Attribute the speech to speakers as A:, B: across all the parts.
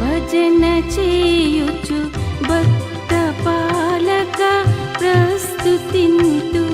A: భజన చేయుచు భక్త పాలక ప్రస్తుతింటూ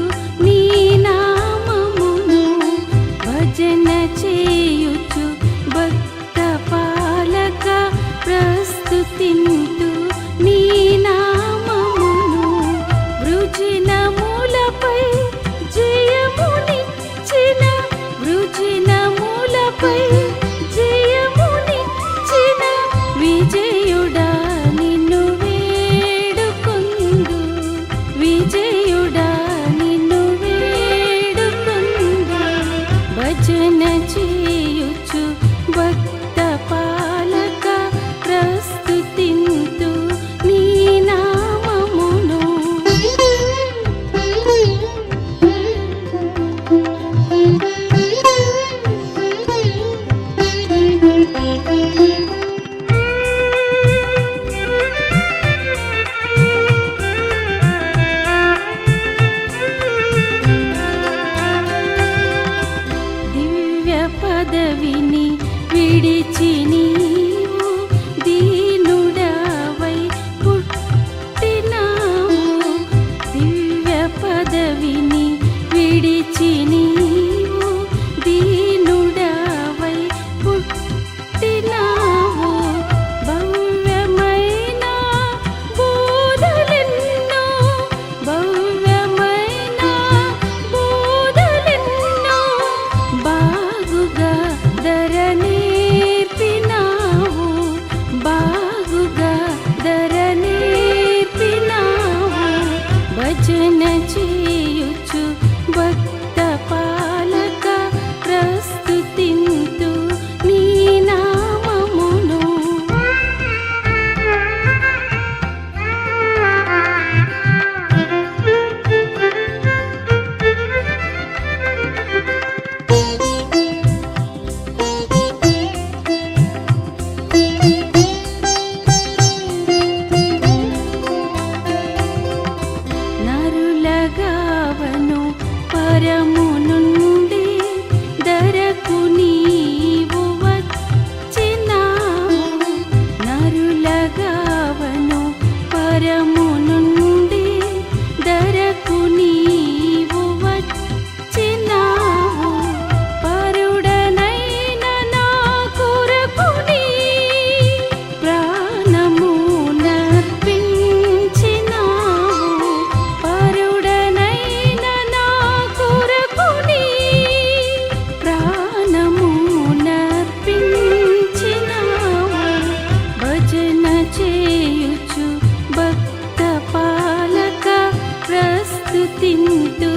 A: ప్రస్తుతింతు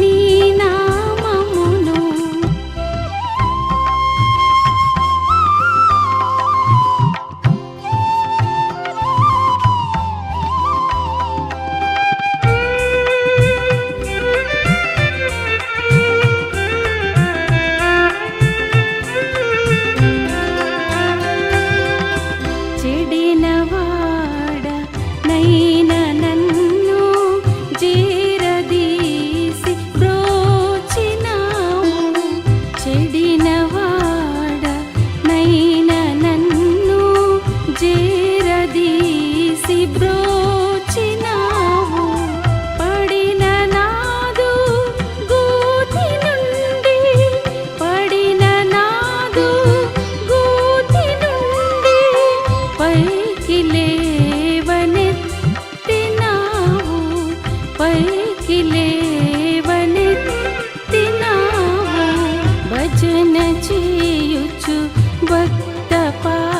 A: నీ నామమును. చెడినవాడ భక్త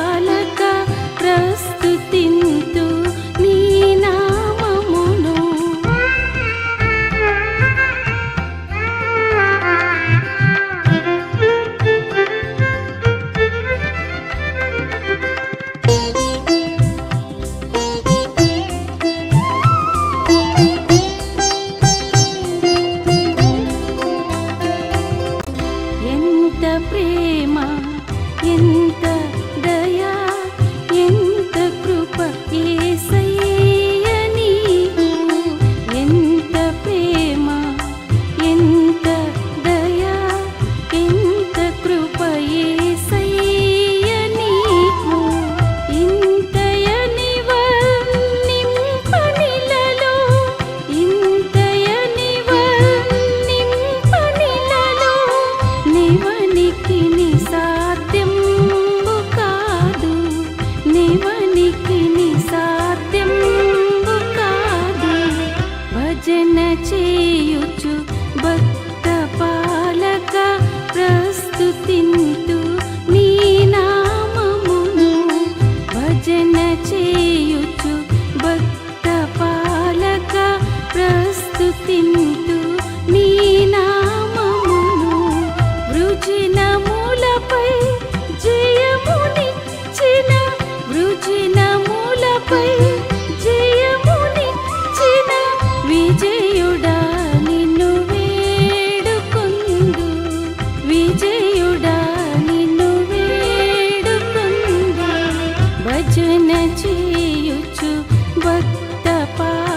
A: अर्चन चीयुचु भक्तपा